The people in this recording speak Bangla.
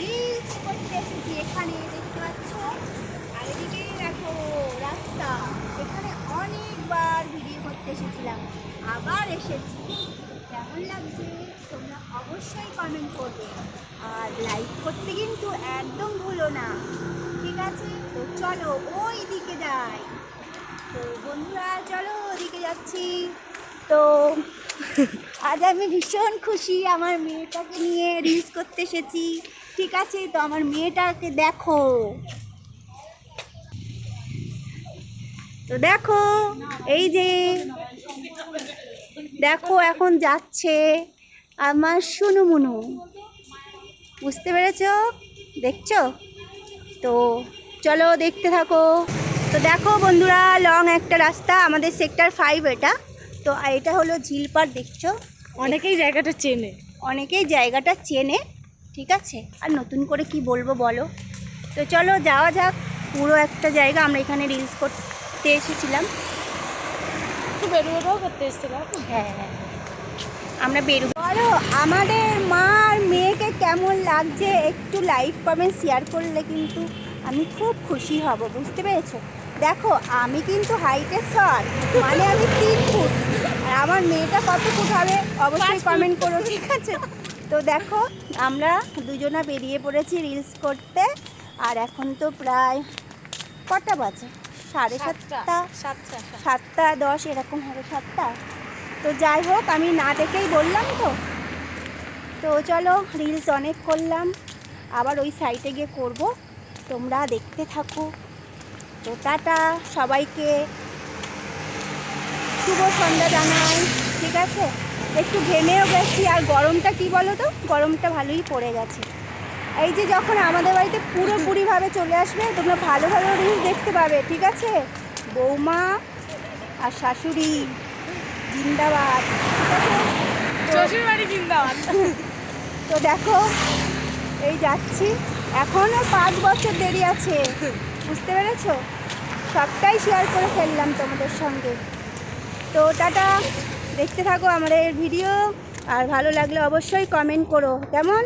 রিলস করতে এসেছি এখানে দেখতে দেখো রাস্তা। এখানে অনেকবার ভিডিও করতে এসেছিলাম, আবার এসেছি। কেমন লাগছে? তোমরা অবশ্যই কমেন্ট করবে। আর লাইক করতে কিন্তু একদম ভুলো না। ঠিক আছে? তো চলো ওই দিকে যাই। তো বন্ধুরা, চলো ওদিকে যাচ্ছি। তো আজ আমি ভীষণ খুশি, আমার মেয়েটাকে নিয়ে রিলস করতে এসেছি। ঠিক আছে তো আমার মেয়েটাকে দেখো। তো দেখো এই যে দেখো এখন যাচ্ছে আমার শুনু মুনু। বুঝতে পেরেছ? দেখছ? তো চলো দেখতে থাকো। তো দেখো বন্ধুরা লং একটা রাস্তা আমাদের সেক্টর ফাইভ এটা। তো এটা হলো ঝিলপার দেখছ? অনেকেই জায়গাটা চেনে। অনেকেই জায়গাটা চেনে। ঠিক আছে? আর নতুন করে কি বলব বলো? তো চলো যাওয়া যাক। পুরো একটা জায়গা আমরা এখানে রিলস করতে এসেছিলাম। একটু বেরো করতে এসেছিলাম হ্যাঁ? হ্যাঁ আমরা বেরোবো বলো আমাদের মার মেয়েকে কেমন লাগছে? একটু লাইক কমেন্ট শেয়ার করলে কিন্তু আমি খুব খুশি হব বুঝতে পেরেছ? দেখো আমি কিন্তু হাইটের শট মানে আমি তিন ফুট। আর আমার মেয়েটা কত ফুট হবে? অবশ্যই কমেন্ট করো ঠিক আছে? তো দেখো আমরা দুজনা বেরিয়ে পড়েছি রিলস করতে আর এখন তো প্রায় কটা বাজে? সাড়ে সাতটা সাতটা দশ এরকম হবে সাতটা। তো যাই হোক আমি না দেখেই বললাম তো। তো চলো রিলস অনেক করলাম। আবার ওই সাইটে গিয়ে করব। তোমরা দেখতে থাকো। তো টাটা সবাইকে। শুভ সন্ধ্যা জানাই ঠিক আছে? একটু ঘেমেও গেছি। আর গরমটা কি বলো তো গরমটা ভালোই পড়ে গেছে। এই যে যখন আমাদের বাড়িতে পুরোপুরিভাবে চলে আসবে তোমরা ভালো ভালো রিলস দেখতে পাবে ঠিক আছে? বৌমা আর শাশুড়ি জিন্দাবাদ তো- শ্বশুর বাড়ি জিন্দাবাদ। তো দেখো এই যাচ্ছি। এখনও পাঁচ বছর দেরি আছে বুঝতে পেরেছ? সবটাই শেয়ার করে ফেললাম তোমাদের সঙ্গে। তো টাটা। দেখতে থাকো আমাদের ভিডিও আর ভালো লাগলে অবশ্যই কমেন্ট করো। কেমন?